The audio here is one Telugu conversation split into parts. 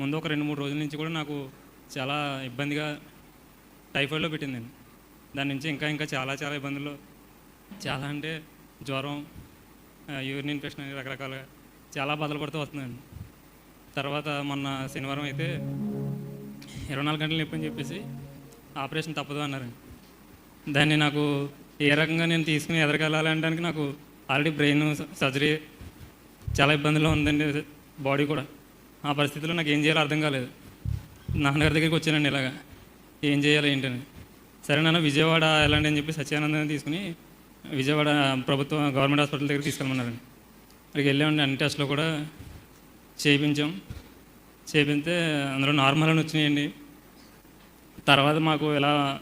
ముందు ఒక రెండు మూడు రోజుల నుంచి కూడా నాకు చాలా ఇబ్బందిగా టైఫాయిడ్లో పెట్టిందండి దాని నుంచి ఇంకా ఇంకా చాలా చాలా ఇబ్బందులు. చాలా అంటే జ్వరం యూరిన్ ఇన్ఫెక్షన్ అని రకరకాలుగా చాలా బాధలు పడుతూ వస్తుందండి తర్వాత మొన్న శనివారం అయితే ఇరవై నాలుగు గంటలు నొప్పి అని చెప్పేసి ఆపరేషన్ తప్పదు అన్నారండి దాన్ని నాకు ఏ రకంగా నేను తీసుకుని ఎదరగలాలనడానికి నాకు ఆల్రెడీ బ్రెయిన్ సర్జరీ చాలా ఇబ్బందిలో ఉందండి బాడీ కూడా. ఆ పరిస్థితిలో నాకు ఏం చేయాలో అర్థం కాలేదు. నాన్నగారి దగ్గరికి వచ్చానండి ఇలాగా. ఏం చేయాలి ఏంటని. సరే నాన్న విజయవాడ వెళ్ళండి అని చెప్పి సత్యానందని తీసుకుని విజయవాడ ప్రభుత్వ గవర్నమెంట్ హాస్పిటల్ దగ్గరికి తీసుకెళ్ళమన్నారండి. అక్కడికి వెళ్ళామండి. అన్ని టెస్ట్లో కూడా చేయించాం. చేపితే అందులో నార్మల్ అని వచ్చినాయండి. తర్వాత మాకు ఇలా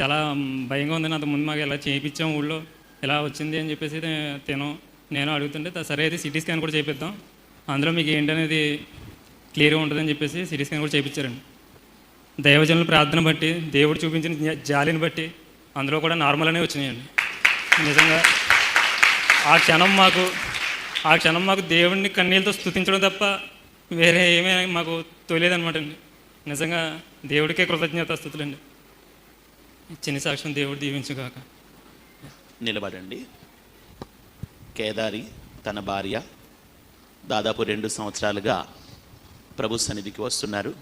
చాలా భయంగా ఉందని అంతకుముందు ముందు మాకు ఇలా చేయించాం ఊళ్ళో. ఇలా వచ్చింది అని చెప్పేసి తిను. నేను అడుగుతుంటే సరే అయితే సిటీ స్కాన్ కూడా చేపిద్దాం. అందులో మీకు ఏంటనేది క్లియర్గా ఉంటుందని చెప్పేసి సిటీ స్కాన్ కూడా చేయించారండి దైవజనుల ప్రార్థన బట్టి దేవుడు చూపించిన జాలిని బట్టి అందులో కూడా నార్మల్ అనే వచ్చినాయండి. నిజంగా ఆ క్షణం మాకు ఆ క్షణం మాకు దేవుడిని కన్నీళ్ళతో స్తుతించడం తప్ప వేరే ఏమీ మాకు తెలియదనమాట అండి నిజంగా దేవుడికే కృతజ్ఞత స్థుతులండి చిన్న సాక్ష్యం దేవుడు దీవించుగాక. నిలబడండి. కేదారి తన భార్య దాదాపు రెండు సంవత్సరాలుగా ప్రభు సన్నిధికి వస్తున్నారు.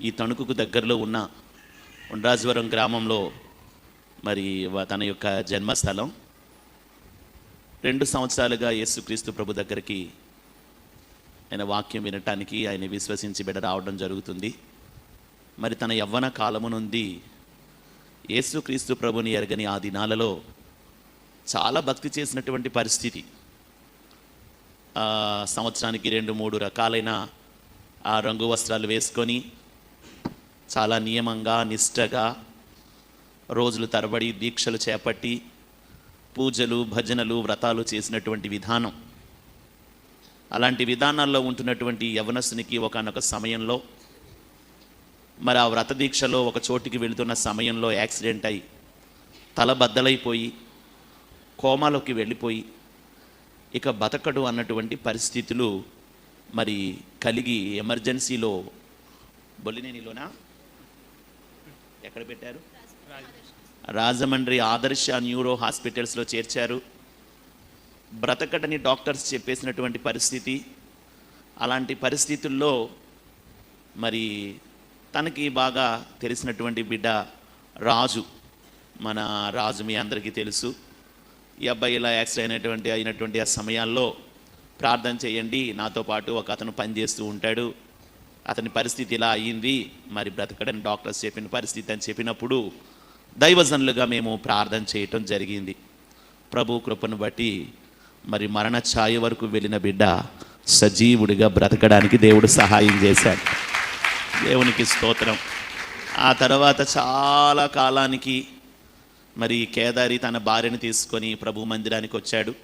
ఈ తణుకుకు దగ్గరలో ఉన్న ఉండ్రాజవరం గ్రామంలో మరి వ- తన యొక్క జన్మస్థలం. రెండు సంవత్సరాలుగా యేసుక్రీస్తు ప్రభు దగ్గరికి ఆయన వాక్యం వినటానికి ఆయన విశ్వసించి బిడ రావడం జరుగుతుంది. మరి తన యవ్వన కాలము నుండి యేసుక్రీస్తు ప్రభుని ఎరగని ఆ దినాలలో చాలా భక్తి చేసినటువంటి పరిస్థితి. సంవత్సరానికి రెండు మూడు రకాలైన ఆ రంగు వస్త్రాలు వేసుకొని చాలా నియమంగా నిష్టగా రోజులు తరబడి దీక్షలు చేపట్టి పూజలు భజనలు వ్రతాలు చేసినటువంటి విధానం. అలాంటి విధానాల్లో ఉంటున్నటువంటి యవనస్సునికి ఒకనొక సమయంలో మరి ఆ వ్రత దీక్షలో ఒక చోటికి వెళుతున్న సమయంలో యాక్సిడెంట్ అయి తల బద్దలైపోయి కోమాలోకి వెళ్ళిపోయి ఇక బతకడు అన్నటువంటి పరిస్థితులు మరి కలిగి ఎమర్జెన్సీలో బొల్లినేనిలోనా ఎక్కడ పెట్టారు? రాజమండ్రి ఆదర్శ న్యూరో హాస్పిటల్స్లో చేర్చారు. బ్రతకటని డాక్టర్స్ చెప్పేసినటువంటి పరిస్థితి. అలాంటి పరిస్థితుల్లో మరి తనకి బాగా తెలిసినటువంటి బిడ్డ రాజు. మన రాజు మీ అందరికీ తెలుసు. ఈ అబ్బాయి ఇలా యాక్సిడెంట్ అయినటువంటి అయినటువంటి ఆ సమయాల్లో ప్రార్థన చేయండి. నాతో పాటు ఒక అతను పనిచేస్తూ ఉంటాడు. అతని పరిస్థితి ఇలా అయ్యింది మరి బ్రతకడని డాక్టర్స్ చెప్పిన పరిస్థితి అని చెప్పినప్పుడు దైవజనులుగా మేము ప్రార్థన చేయటం జరిగింది. ప్రభు కృపను బట్టి మరి మరణ ఛాయ వరకు వెళ్ళిన బిడ్డ సజీవుడిగా బ్రతకడానికి దేవుడు సహాయం చేశాడు. దేవునికి స్తోత్రం. ఆ తర్వాత చాలా కాలానికి మరి కేదారి తన భార్యను తీసుకొని ప్రభు మందిరానికి వచ్చాడు.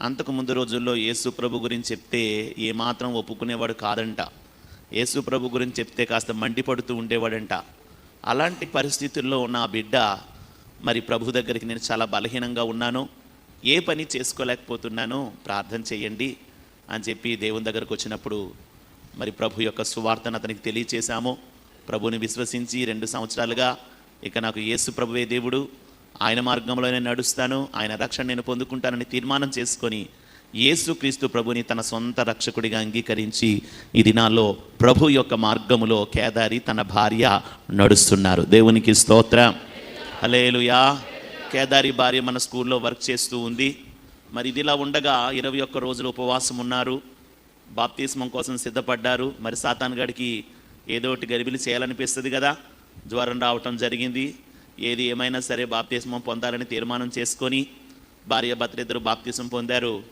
అంతకు ముందు రోజుల్లో యేసు ప్రభు గురించి చెప్తే ఏమాత్రం ఒప్పుకునేవాడు కాదంట. యేసు ప్రభు గురించి చెప్తే కాస్త మండిపడుతూ ఉండేవాడంట. అలాంటి పరిస్థితుల్లో ఉన్న ఆ బిడ్డ మరి ప్రభు దగ్గరికి నేను చాలా బలహీనంగా ఉన్నాను. ఏ పని చేసుకోలేకపోతున్నాను ప్రార్థన చేయండి అని చెప్పి దేవుని దగ్గరకు వచ్చినప్పుడు మరి ప్రభు యొక్క సువార్తను అతనికి తెలియచేశాము. ప్రభుని విశ్వసించి రెండు సంవత్సరాలుగా ఇక నాకు యేసు ప్రభువే దేవుడు. ఆయన మార్గంలో నేను నడుస్తాను ఆయన రక్షణ నేను పొందుకుంటానని తీర్మానం చేసుకొని యేసుక్రీస్తు ప్రభుని తన సొంత రక్షకుడిగా అంగీకరించి ఈ దినాల్లో ప్రభు యొక్క మార్గములో కేదారి తన భార్య నడుస్తున్నారు. దేవునికి స్తోత్రం. హలేలుయా కేదారి భార్య మన స్కూల్లో వర్క్ చేస్తూ ఉంది. మరి ఇదిలా ఉండగా ఇరవై ఒక్క రోజులు ఉపవాసం ఉన్నారు. బాప్తిస్మం కోసం సిద్ధపడ్డారు. మరి సాతాన్ గడికి ఏదో ఒకటి గరిబిలి చేయాలనిపిస్తుంది కదా. జ్వరం రావటం జరిగింది. ఏది ఏమైనా సరే బాప్తిస్మం పొందాలని తీర్మానం చేసుకొని భార్య భర్తలిద్దరు బాప్తిసం పొందారు.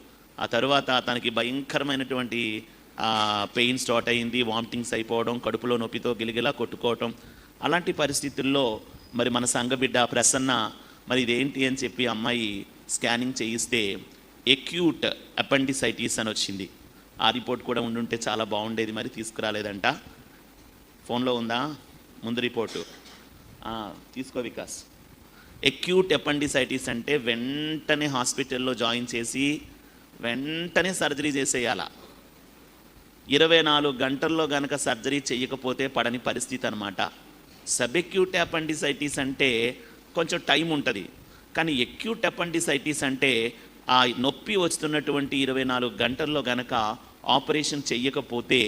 ఆ తరువాత తనకి భయంకరమైనటువంటి పెయిన్ స్టార్ట్ అయింది. వామిటింగ్స్ అయిపోవడం కడుపులో నొప్పితో గిలిగిలా కొట్టుకోవటం. అలాంటి పరిస్థితుల్లో మరి మన సంఘబిడ్డ ప్రసన్న మరి ఇదేంటి అని చెప్పి అమ్మాయి స్కానింగ్ చేయిస్తే ఎక్యూట్ అపెండిసైటిస్ అని వచ్చింది. ఆ రిపోర్ట్ కూడా ఉండుంటే చాలా బాగుండేది మరి తీసుకురాలేదంట. ఫోన్లో ఉందా? ముందు రిపోర్టు. తీసుకో వికాస్. ఎక్యూట్ ఎపెండిసైటిస్ అంటే వెంటనే హాస్పిటల్లో జాయిన్ చేసి వెంటనే సర్జరీ చేసేయాల. ఇరవై నాలుగు గంటల్లో గనక సర్జరీ చేయకపోతే పడని పరిస్థితి అనమాట సబ్ఎక్యూట్ అపెండిసైటిస్ అంటే కొంచెం టైం ఉంటుంది. కానీ ఎక్యూట్ అపెండిసైటిస్ అంటే ఆ నొప్పి వస్తున్నటువంటి ఇరవై నాలుగు గంటల్లో గనక ఆపరేషన్ చెయ్యకపోతే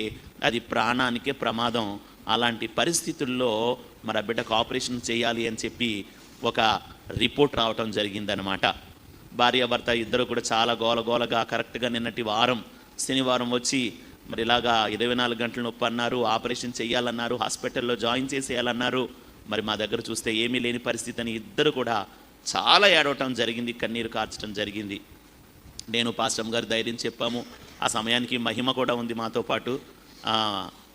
అది ప్రాణానికే ప్రమాదం. అలాంటి పరిస్థితుల్లో మరి ఆ బిడ్డకు ఆపరేషన్ చేయాలి అని చెప్పి ఒక రిపోర్ట్ రావటం జరిగిందనమాట భార్యాభర్త ఇద్దరు కూడా చాలా గోలగోలగా కరెక్ట్గా నిన్నటి వారం శనివారం వచ్చి మరి ఇలాగా ఇరవై నాలుగు గంటల నొప్పి అన్నారు ఆపరేషన్ చేయాలన్నారు హాస్పిటల్లో జాయిన్ చేసేయాలన్నారు. మరి మా దగ్గర చూస్తే ఏమీ లేని పరిస్థితి అని ఇద్దరు కూడా చాలా ఏడవటం జరిగింది కన్నీరు కార్చడం జరిగింది. నేను పాస్టమ్ గారు ధైర్యం చెప్పాము. ఆ సమయానికి మహిమ కూడా ఉంది మాతో పాటు.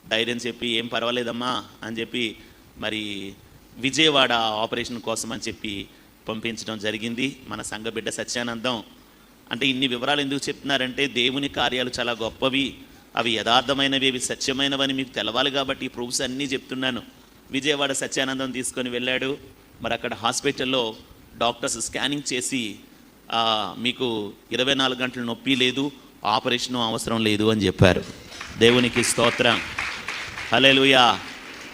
ధైర్యం చెప్పి ఏం పర్వాలేదమ్మా అని చెప్పి మరి విజయవాడ ఆపరేషన్ కోసం అని చెప్పి పంపించడం జరిగింది. మన సంఘ బిడ్డ సత్యానందం. అంటే ఇన్ని వివరాలు ఎందుకు చెప్తున్నారంటే దేవుని కార్యాలు చాలా గొప్పవి. అవి యథార్థమైనవి అవి సత్యమైనవని మీకు తెలవాలి కాబట్టి ఈ ప్రూఫ్స్ అన్నీ చెప్తున్నాను. విజయవాడ సత్యానందం తీసుకొని వెళ్ళాడు. మరి అక్కడ హాస్పిటల్లో డాక్టర్స్ స్కానింగ్ చేసి మీకు ఇరవై నాలుగు గంటలు నొప్పి లేదు ఆపరేషన్ అవసరం లేదు అని చెప్పారు. దేవునికి స్తోత్రం. హలేలుయా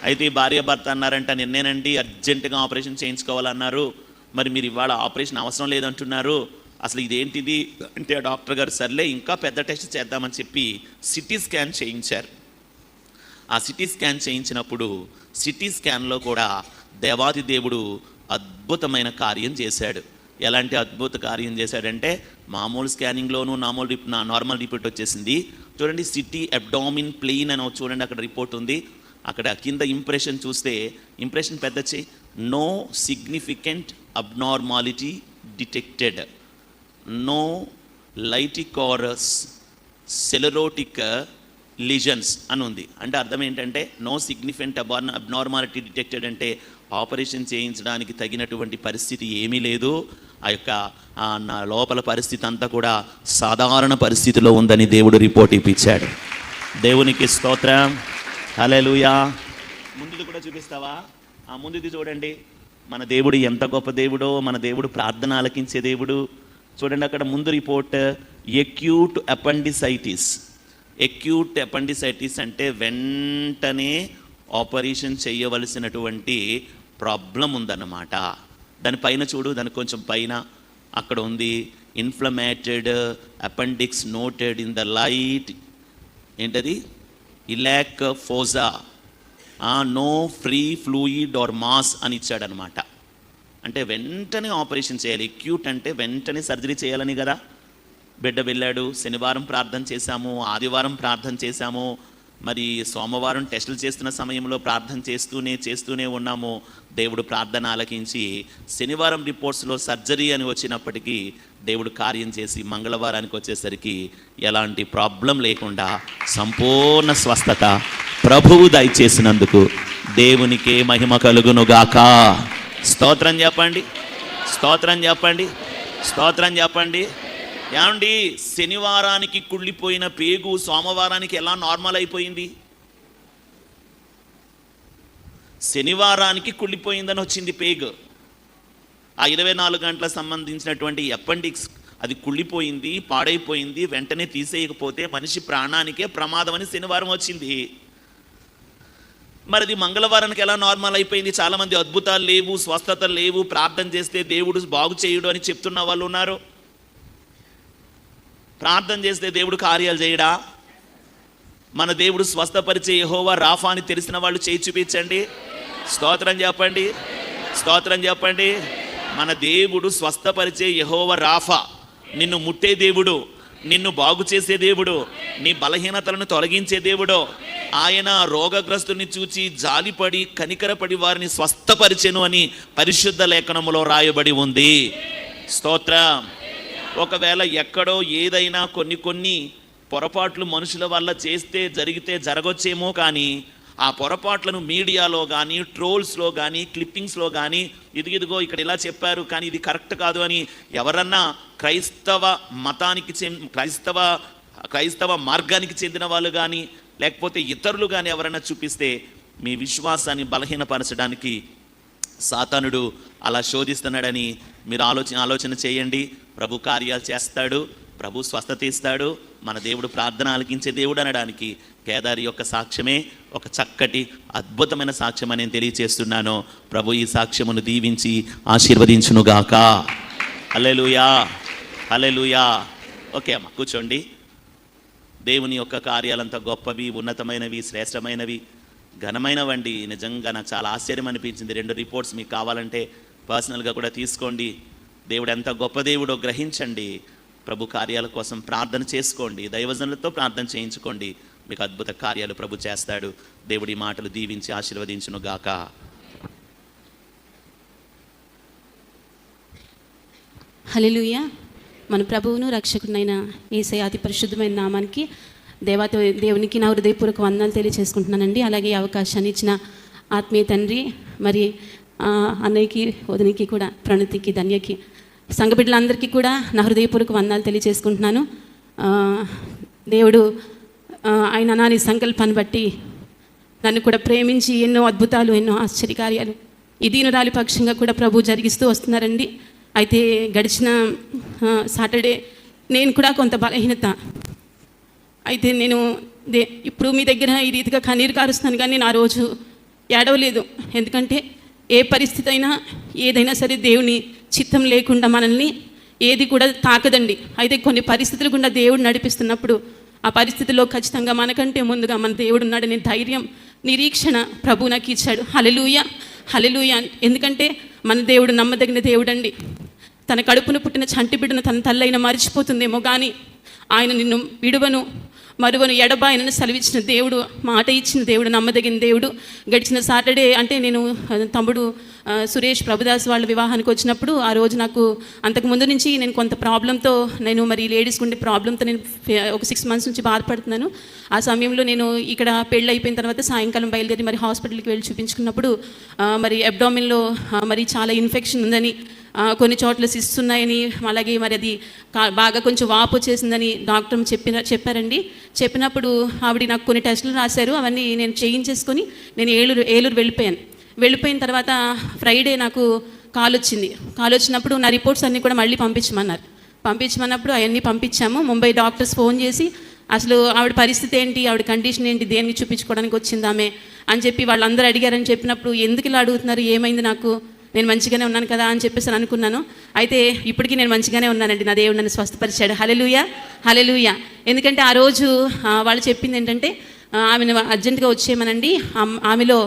అయితే ఈ భార్య భర్త అన్నారంట నిన్నేనండి అర్జెంటుగా ఆపరేషన్ చేయించుకోవాలన్నారు. మరి మీరు ఇవాళ ఆపరేషన్ అవసరం లేదంటున్నారు. అసలు ఇదేంటిది? అంటే ఆ డాక్టర్ గారు సర్లే ఇంకా పెద్ద టెస్ట్ చేద్దామని చెప్పి సిటీ స్కాన్ చేయించారు. ఆ సిటీ స్కాన్ చేయించినప్పుడు సిటీ స్కాన్లో కూడా దేవాది దేవుడు అద్భుతమైన కార్యం చేశాడు. ఎలాంటి అద్భుత కార్యం చేశాడంటే మామూలు స్కానింగ్లోనూ నార్మల్ రిప్ నా నార్మల్ రిపోర్ట్ వచ్చేసింది. చూడండి సిటీ అబ్డామిన్ ప్లెయిన్ అని చూడండి అక్కడ రిపోర్ట్ ఉంది. అక్కడ కింద ఇంప్రెషన్ చూస్తే ఇంప్రెషన్ పెద్ద చేయి no significant abnormality detected no lytic or sclerotic lesions అని ఉంది. అంటే అర్థం ఏంటంటే నో సిగ్నిఫెంట్ అబార్ అబ్నార్మాలిటీ డిటెక్టెడ్ అంటే ఆపరేషన్ చేయించడానికి తగినటువంటి పరిస్థితి ఏమీ లేదు. ఆ యొక్క ఆ నా లోపల పరిస్థితి అంతా కూడా సాధారణ పరిస్థితిలో ఉందని దేవుడు రిపోర్ట్ ఇప్పించాడు. దేవునికి స్తోత్రం. లూయా ముందుది కూడా చూపిస్తావా? ఆ ముందుది చూడండి. మన దేవుడు ఎంత గొప్ప దేవుడో మన దేవుడు ప్రార్థన ఆలకించే దేవుడు. చూడండి అక్కడ ముందు report acute appendicitis acute appendicitis అంటే వెంటనే ఆపరేషన్ చేయవలసినటువంటి ప్రాబ్లం ఉందన్నమాట. దాని పైన చూడు దానికి కొంచెం పైన అక్కడ ఉంది inflamed appendix noted in the light ఏంటది? Iliac fossa no free fluid or mass అని ఇచ్చాడనమాట. అంటే వెంటనే ఆపరేషన్ చేయాలి. క్యూట్ అంటే వెంటనే సర్జరీ చేయాలని కదా. బిడ్డ వెళ్ళాడు శనివారం ప్రార్థన చేశాము ఆదివారం ప్రార్థన చేశాము మరి సోమవారం టెస్టులు చేస్తున్న సమయంలో ప్రార్థన చేస్తూనే చేస్తూనే ఉన్నాము. దేవుడు ప్రార్థన ఆలకించి శనివారం రిపోర్ట్స్లో సర్జరీ అని వచ్చినప్పటికీ దేవుడు కార్యం చేసి మంగళవారానికి వచ్చేసరికి ఎలాంటి ప్రాబ్లం లేకుండా సంపూర్ణ స్వస్థత ప్రభువు దయచేసినందుకు దేవునికే మహిమ కలుగునుగాక. స్తోత్రం చెప్పండి. స్తోత్రం చెప్పండి. స్తోత్రం చెప్పండి. ఏమండి శనివారానికి కుళ్ళిపోయిన పేగు సోమవారానికి ఎలా నార్మల్ అయిపోయింది? శనివారానికి కుళ్ళిపోయిందని వచ్చింది పేగు. ఆ ఇరవై నాలుగు గంటల సంబంధించినటువంటి అపెండిక్స్ అది కుళ్ళిపోయింది పాడైపోయింది వెంటనే తీసేయకపోతే మనిషి ప్రాణానికే ప్రమాదం అని శనివారం వచ్చింది. మరి అది మంగళవారానికి ఎలా నార్మల్ అయిపోయింది? చాలామంది అద్భుతాలు లేవు స్వస్థతలు లేవు ప్రార్థన చేస్తే దేవుడు బాగు చేయుడు అని చెప్తున్న వాళ్ళు ఉన్నారు. ప్రార్థన చేస్తే దేవుడు కార్యాలు చేయడా? మన దేవుడు స్వస్థపరిచే యహోవా రాఫా అని తెలిసిన వాళ్ళు చేయి చూపించండి. స్తోత్రం చెప్పండి. స్తోత్రం చెప్పండి. మన దేవుడు స్వస్థపరిచే యహోవ రాఫా నిన్ను ముట్టే దేవుడు నిన్ను బాగు చేసే దేవుడు నీ బలహీనతలను తొలగించే దేవుడు. ఆయన రోగగ్రస్తుని చూచి జాలిపడి కనికరపడి వారిని స్వస్థపరిచెను అని పరిశుద్ధ లేఖనములో రాయబడి ఉంది. స్తోత్రం. ఒకవేళ ఎక్కడో ఏదైనా కొన్ని కొన్ని పొరపాట్లు మనుషుల వల్ల చేస్తే జరిగితే జరగొచ్చేమో కానీ ఆ పొరపాట్లను మీడియాలో కానీ ట్రోల్స్లో కానీ క్లిప్పింగ్స్లో కానీ ఇదిగిదిగో ఇక్కడ ఇలా చెప్పారు కానీ ఇది కరెక్ట్ కాదు అని ఎవరన్నా క్రైస్తవ మతానికి చెంది క్రైస్తవ క్రైస్తవ మార్గానికి చెందిన వాళ్ళు కానీ లేకపోతే ఇతరులు కానీ ఎవరైనా చూపిస్తే మీ విశ్వాసాన్ని బలహీనపరచడానికి సాతానుడు అలా శోధిస్తున్నాడని మీరు ఆలోచన ఆలోచన చేయండి. ప్రభు కార్యాలు చేస్తాడు. ప్రభు స్వస్థత ఇస్తాడు. మన దేవుడు ప్రార్థన ఆలకించే దేవుడు అనడానికి కేదారి యొక్క సాక్ష్యమే ఒక చక్కటి అద్భుతమైన సాక్ష్యం అని నేను తెలియచేస్తున్నాను. ప్రభు ఈ సాక్ష్యమును దీవించి ఆశీర్వదించునుగాక. హల్లెలూయా! హల్లెలూయా! ఓకే అమ్మ కూర్చోండి. దేవుని యొక్క కార్యాలంతా గొప్పవి ఉన్నతమైనవి శ్రేష్టమైనవి. ఘనమైనవండి నిజంగా నాకు చాలా ఆశ్చర్యం అనిపించింది. రెండు రిపోర్ట్స్ మీకు కావాలంటే పర్సనల్గా కూడా తీసుకోండి. దేవుడు ఎంత గొప్ప దేవుడో గ్రహించండి. ప్రభు కార్యాల కోసం ప్రార్థన చేసుకోండి. దైవజనులతో ప్రార్థన చేయించుకోండి. మీకు అద్భుత కార్యాలు ప్రభు చేస్తాడు. దేవుడి మాటలు దీవించి ఆశీర్వదించును గాక. హల్లెలూయా. మన ప్రభువును రక్షకునైన ఏసై అతి పరిశుద్ధమైన నామానికి దేవత దేవునికి నా హృదయపూర్వక వందనాలు తెలియజేసుకుంటున్నానండి అలాగే ఈ అవకాశాన్ని ఇచ్చిన ఆత్మీయ తండ్రి మరి అన్నయ్యకి వదినికి కూడా ప్రణతికి ధన్యకి సంఘ బిడ్డలందరికీ కూడా నా హృదయపూర్వక వందనాలు తెలియజేసుకుంటున్నాను దేవుడు ఆయన నాని సంకల్పాన్ని బట్టి నన్ను కూడా ప్రేమించి ఎన్నో అద్భుతాలు ఎన్నో ఆశ్చర్యకార్యాలు ఈ దీనురాలి పక్షంగా కూడా ప్రభు జరిగిస్తూ వస్తున్నారండి. అయితే గడిచిన సాటర్డే నేను కూడా కొంత బలహీనత అయితే నేను దే ఇప్పుడు మీ దగ్గర ఈ రీతిగా కన్నీరు కారుస్తాను కానీ నేను ఆ రోజు ఏడవలేదు. ఎందుకంటే ఏ పరిస్థితి అయినా ఏదైనా సరే దేవుని చిత్తం లేకుండా మనల్ని ఏది కూడా తాకదండి. అయితే కొన్ని పరిస్థితులు గుండా దేవుడు నడిపిస్తున్నప్పుడు ఆ పరిస్థితిలో ఖచ్చితంగా మనకంటే ముందుగా మన దేవుడు ఉన్నాడనే ధైర్యం నిరీక్షణ ప్రభు నాకు ఇచ్చాడు. హలలుయ హలలుయ ఎందుకంటే మన దేవుడు నమ్మదగిన దేవుడండి. తన కడుపును పుట్టిన చంటి బిడ్డను తన తల్లైన మరిచిపోతుందేమో కానీ ఆయన నిన్ను విడువను మరువను ఎడబాయనని సెలవిచ్చిన దేవుడు మాట ఇచ్చిన దేవుడు నమ్మదగిన దేవుడు. గడిచిన సాటర్డే అంటే నేను తమ్ముడు సురేష్ ప్రభుదాస్ వాళ్ళ వివాహానికి వచ్చినప్పుడు ఆ రోజు నాకు అంతకు ముందు నుంచి నేను కొంత ప్రాబ్లంతో నేను మరి లేడీస్ ఉండే ప్రాబ్లంతో నేను ఒక సిక్స్ మంత్స్ నుంచి బాధపడుతున్నాను. ఆ సమయంలో నేను ఇక్కడ పెళ్ళి అయిపోయిన తర్వాత సాయంకాలం బయలుదేరి మరి హాస్పిటల్కి వెళ్ళి చూపించుకున్నప్పుడు మరి అబ్డామిన్లో మరి చాలా ఇన్ఫెక్షన్ ఉందని కొన్ని చోట్ల సిస్ ఉన్నాయని అలాగే మరి అది కా- బాగా కొంచెం వాపు వచ్చేసిందని డాక్టర్ చెప్పిన చెప్పారండి. చెప్పినప్పుడు ఆవిడ నాకు కొన్ని టెస్టులు రాశారు అవన్నీ నేను చేయించేసుకొని నేను ఏలూరు ఏలూరు వెళ్ళిపోయాను. వెళ్ళిపోయిన తర్వాత ఫ్రైడే నాకు కాల్ వచ్చింది కాల్ వచ్చినప్పుడు నా రిపోర్ట్స్ అన్నీ కూడా మళ్ళీ పంపించమన్నారు. పంపించమన్నప్పుడు అవన్నీ పంపించాము. ముంబై డాక్టర్స్ ఫోన్ చేసి అసలు ఆవిడ పరిస్థితి ఏంటి? ఆవిడ కండిషన్ ఏంటి? దేనికి చూపించుకోవడానికి వచ్చిందామే అని చెప్పి వాళ్ళందరూ అడిగారని చెప్పినప్పుడు ఎందుకు ఇలా అడుగుతున్నారు? ఏమైంది నాకు? నేను మంచిగానే ఉన్నాను కదా అని చెప్పేసి అని అనుకున్నాను. అయితే ఇప్పటికీ నేను మంచిగానే ఉన్నానండి. నా దేవుడు నన్ను స్వస్థపరిచాడు. హలెలుయ హలెలుయ ఎందుకంటే ఆ రోజు వాళ్ళు చెప్పింది ఏంటంటే ఆమెను అర్జెంటుగా వచ్చేయమనండి. ఆమెలో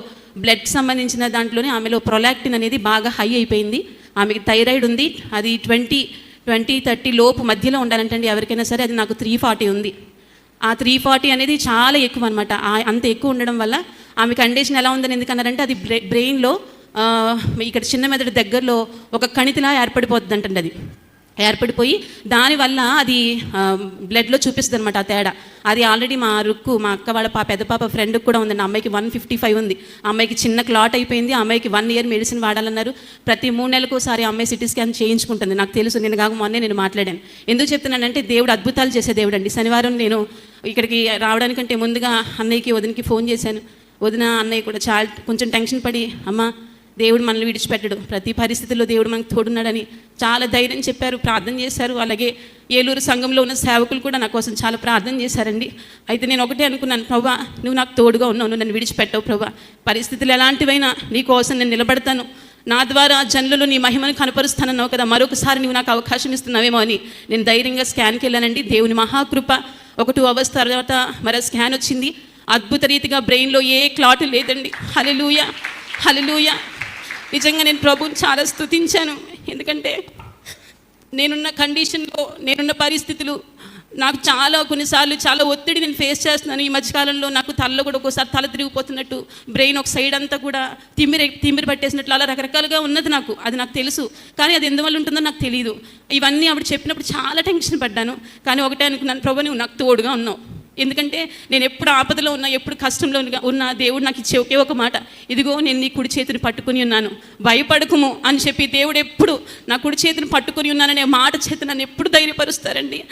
బ్లడ్ సంబంధించిన దాంట్లోనే ఆమెలో ప్రొలాక్టిన్ అనేది బాగా హై అయిపోయింది. ఆమెకి థైరాయిడ్ ఉంది. అది ట్వంటీ ట్వంటీ థర్టీ లోపు మధ్యలో ఉండాలంటండి ఎవరికైనా సరే. అది నాకు త్రీ ఫార్టీ ఉంది. ఆ త్రీ ఫార్టీ అనేది చాలా ఎక్కువ అనమాట అంత ఎక్కువ ఉండడం వల్ల ఆమె కండిషన్ ఎలా ఉందని ఎందుకన్నారంటే అది బ్రె బ్రెయిన్లో ఇక్కడ చిన్న మెదడు దగ్గరలో ఒక కణితిలా ఏర్పడిపోతుంది అంటండి అది. ఏర్పడిపోయి దానివల్ల అది బ్లడ్లో చూపిస్తుంది అనమాట ఆ తేడా. అది ఆల్రెడీ మా రుక్కు మా అక్క వాళ్ళ పా పెద్ద పాప ఫ్రెండ్కి కూడా ఉందండి. అమ్మాయికి వన్ ఫిఫ్టీ ఫైవ్ ఉంది అమ్మాయికి చిన్న క్లాట్ అయిపోయింది. అమ్మాయికి వన్ ఇయర్ మెడిసిన్ వాడాలన్నారు. ప్రతి మూడు నెలలకు ఒకసారి అమ్మాయి సిటీ స్కాన్ చేయించుకుంటుంది. నాకు తెలుసు నేను కాక మొన్నే నేను మాట్లాడాను. ఎందుకు చెప్తున్నానంటే దేవుడు అద్భుతాలు చేసే దేవుడు అండి శనివారం నేను ఇక్కడికి రావడానికంటే ముందుగా అన్నయ్యకి వదినకి ఫోన్ చేశాను. వదిన అన్నయ్య కూడా చాలా కొంచెం టెన్షన్ పడి అమ్మ దేవుడు మనల్ని విడిచిపెట్టడు. ప్రతి పరిస్థితుల్లో దేవుడు మనకు తోడున్నాడని చాలా ధైర్యం చెప్పారు ప్రార్థన చేశారు. అలాగే ఏలూరు సంఘంలో ఉన్న సేవకులు కూడా నా కోసం చాలా ప్రార్థన చేశారండి. అయితే నేను ఒకటే అనుకున్నాను ప్రభా నువ్వు నాకు తోడుగా ఉన్నావు నన్ను విడిచిపెట్టవు ప్రభా. పరిస్థితులు ఎలాంటివైనా నీ కోసం నేను నిలబడతాను. నా ద్వారా జనులలో నీ మహిమను కనపరుస్తానన్నావు కదా మరొకసారి నువ్వు నాకు అవకాశం ఇస్తున్నావేమో అని నేను ధైర్యంగా స్కాన్కి వెళ్ళానండి. దేవుని మహాకృప ఒక టూ అవర్స్ తర్వాత మరో స్కాన్ వచ్చింది. అద్భుత రీతిగా బ్రెయిన్లో ఏ క్లాట్ లేదండి. హలెలూయ హలెలూయ నిజంగా నేను ప్రభుని చాలా స్తుతించాను. ఎందుకంటే నేనున్న కండిషన్లో నేనున్న పరిస్థితులు నాకు చాలా కొన్నిసార్లు చాలా ఒత్తిడి నేను ఫేస్ చేస్తున్నాను. ఈ మధ్యకాలంలో నాకు తలలో కూడా ఒక్కోసారి తల తిరిగిపోతున్నట్టు బ్రెయిన్ ఒక సైడ్ అంతా కూడా తిమ్మిరి తిమ్మిరి పట్టేసినట్లు అలా రకరకాలుగా ఉన్నది నాకు. అది నాకు తెలుసు. కానీ అది ఎందువల్ల ఉంటుందో నాకు తెలియదు ఇవన్నీ ఆవిడ చెప్పినప్పుడు చాలా టెన్షన్ పడ్డాను. కానీ ఒకటే అనుకున్నాను ప్రభు నువ్వు నాకు తోడుగా ఉన్నావు. ఎందుకంటే నేను ఎప్పుడు ఆపదలో ఉన్నా ఎప్పుడు కష్టంలో ఉన్నా- దేవుడు నాకు ఇచ్చే ఒకే ఒక మాట. ఇదిగో నేను నీ కుడి చేతిని పట్టుకుని ఉన్నాను. భయపడకుము అని చెప్పి దేవుడు ఎప్పుడు నా కుడి చేతిని పట్టుకుని ఉన్నాననే మాట చేతి నన్ను ఎప్పుడు ధైర్యపరుస్తారండి?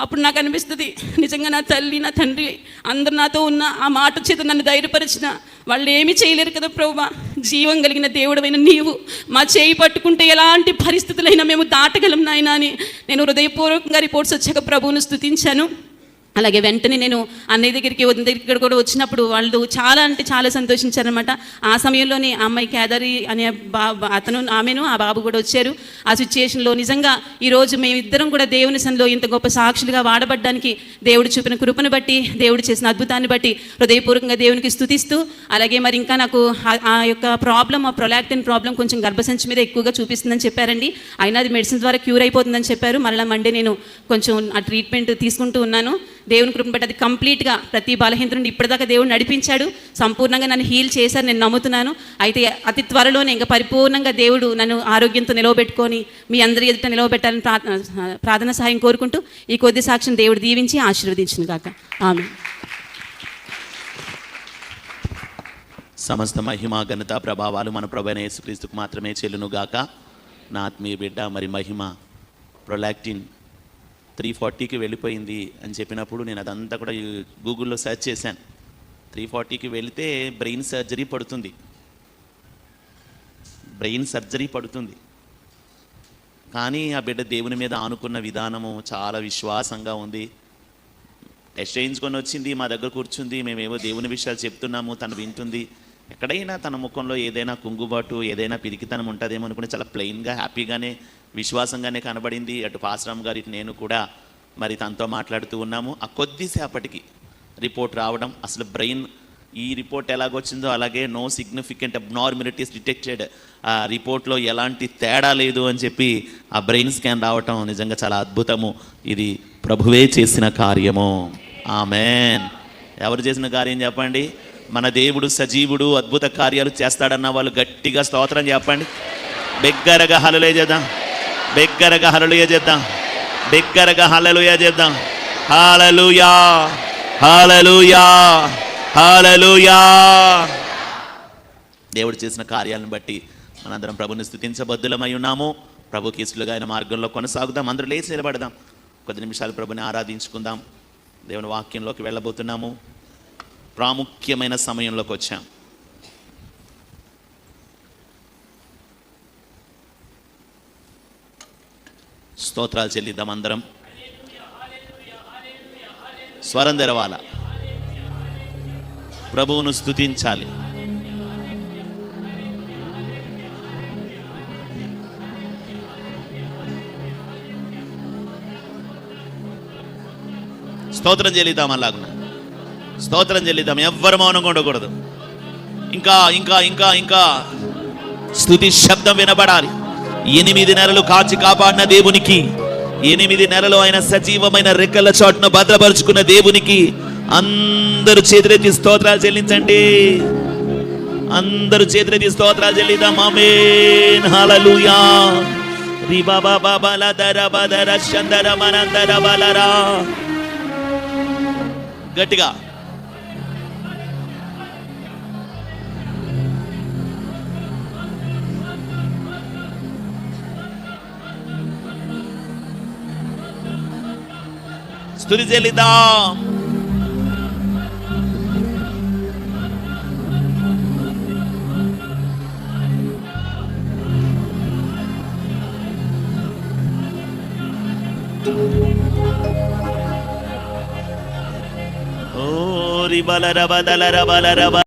అప్పుడు నాకు అనిపిస్తుంది నిజంగా నా తల్లి నా తండ్రి అందరు నాతో ఉన్న ఆ మాట చేత నన్ను ధైర్యపరిచిన వాళ్ళు ఏమీ చేయలేరు కదా ప్రభా జీవం కలిగిన దేవుడమైన నీవు. మా చేయి పట్టుకుంటే ఎలాంటి పరిస్థితులైనా మేము దాటగలం నాయనా అని నేను హృదయపూర్వకంగా రిపోర్ట్స్ వచ్చాక ప్రభువును స్థుతించాను అలాగే వెంటనే నేను అన్నయ్య దగ్గరికి వదిన దగ్గరికి కూడా వచ్చినప్పుడు వాళ్ళు చాలా అంటే చాలా సంతోషించారనమాట ఆ సమయంలోనే ఆ అమ్మాయి కేదారి అనే బా అతను ఆమెను ఆ బాబు కూడా వచ్చారు. ఆ సిచ్యుయేషన్లో నిజంగా ఈరోజు మేమిద్దరం కూడా దేవుని సన్లో ఇంత గొప్ప సాక్షులుగా వాడబడ్డానికి దేవుడు చూపిన కృపను బట్టి దేవుడు చేసిన అద్భుతాన్ని బట్టి హృదయపూర్వకంగా దేవునికి స్థుతిస్తూ అలాగే మరి ఇంకా నాకు ఆ- ఆ యొక్క ప్రాబ్లం ఆ ప్రొలాక్టిన్ ప్రాబ్లం కొంచెం గర్భసంచి మీద ఎక్కువగా చూపిస్తుందని చెప్పారండి. అయినా అది మెడిసిన్ ద్వారా క్యూర్ అయిపోతుందని చెప్పారు. మరలా మండే నేను కొంచెం ఆ ట్రీట్మెంట్ తీసుకుంటూ ఉన్నాను. దేవుని కృపను బట్టి అది కంప్లీట్గా ప్రతి బలహీనత నుండి ఇప్పటిదాకా దేవుడు నడిపించాడు. సంపూర్ణంగా నన్ను హీల్ చేశారు నేను నమ్ముతున్నాను. అయితే అతి త్వరలోనే ఇంకా పరిపూర్ణంగా దేవుడు నన్ను ఆరోగ్యంతో నిలవబెట్టుకొని మీ అందరి ఎదుట నిలవబెట్టాలని ప్రార్థన ప్రార్థన సహాయం కోరుకుంటూ ఈ కొద్ది సాక్ష్యం దేవుడు దీవించి ఆశీర్వదించిన కాక ఆమె సమస్త మహిమ ఘనత ప్రభావాలు మన ప్రభైన యేసుక్రీస్తుకు మాత్రమే చెల్లునుగాక. నా ఆత్మీయ బిడ్డ మరి మహిమ ప్రొలాక్టిన్ త్రీ ఫార్టీకి వెళ్ళిపోయింది అని చెప్పినప్పుడు నేను అదంతా కూడా గూగుల్లో సెర్చ్ చేశాను. త్రీ ఫార్టీకి వెళితే బ్రెయిన్ సర్జరీ పడుతుంది. బ్రెయిన్ సర్జరీ పడుతుంది. కానీ ఆ బిడ్డ దేవుని మీద ఆనుకున్న విధానము చాలా విశ్వాసంగా ఉంది. టెస్ట్ చేయించుకొని వచ్చింది మా దగ్గర కూర్చుంది మేమేవో దేవుని విషయాలు చెప్తున్నాము తను వింటుంది. ఎక్కడైనా తన ముఖంలో ఏదైనా కుంగుబాటు ఏదైనా పిరికితనం ఉంటుందేమో అనుకుని చాలా ప్లెయిన్గా హ్యాపీగానే విశ్వాసంగానే కనబడింది. అటు పాశ్రామ్ గారి నేను కూడా మరి తనతో మాట్లాడుతూ ఉన్నాము. ఆ కొద్దిసేపటికి రిపోర్ట్ రావడం అసలు బ్రెయిన్ ఈ రిపోర్ట్ ఎలాగొచ్చిందో అలాగే నో సిగ్నిఫికెంట్ అబ్నార్మిలిటీస్ డిటెక్టెడ్ ఆ రిపోర్ట్లో ఎలాంటి తేడా లేదు అని చెప్పి ఆ బ్రెయిన్ స్కాన్ రావటం నిజంగా చాలా అద్భుతము. ఇది ప్రభువే చేసిన కార్యము. ఆమెన్. ఎవరు చేసిన కార్యం చెప్పండి? మన దేవుడు సజీవుడు అద్భుత కార్యాలు చేస్తాడన్న వాళ్ళు గట్టిగా స్తోత్రం చెప్పండి. బిగ్గరగా హలలే చేద్దాం. బిగ్గరగా హలలుయ చేద్దాం. బిగ్గరగా హలలుయ చేద్దాం. హాలలుయా హాలలుయా హాలలుయా దేవుడు చేసిన కార్యాలను బట్టి మనందరం ప్రభుని స్థుతించబద్దులమై ఉన్నాము. ప్రభు కీసులుగా ఆయన మార్గంలో కొనసాగుదాం. అందరూ లేచి నిలబడదాం. కొద్ది నిమిషాలు ప్రభుని ఆరాధించుకుందాం. దేవుని వాక్యంలోకి వెళ్ళబోతున్నాము. ప్రాముఖ్యమైన సమయంలోకి వచ్చాం. స్తోత్రాలు చెల్లిద్దాం అందరం. స్వరం తెరవాల. ప్రభువును స్థుతించాలి స్తోత్రం చెల్లిద్దాం అలాగున స్తోత్రం చెల్లిద్దాం. ఎవ్వరు మౌనంగా ఉండకూడదు. ఇంకా ఇంకా ఇంకా ఇంకా. స్థుతి శబ్దం వినబడాలి. ఎనిమిది నెలలు కాచి కాపాడిన దేవునికి ఎనిమిది నెలలు ఆయన సజీవమైన రెక్కల చాటును భద్రపరుచుకున్న దేవునికి అందరూ చేతులెత్తి స్తోత్రాలు చెల్లించండి. అందరూ చేతులెత్తి స్తోత్రాలు చెల్లిద్దాం. ఆమేన్. హల్లెలూయా. రిబా బాబా బల దర బదర చందర మనందర బలరా గట్టిగా. స్తుతి చెల్లిద్దాం ఓ రిబల రబ దల రబల రబ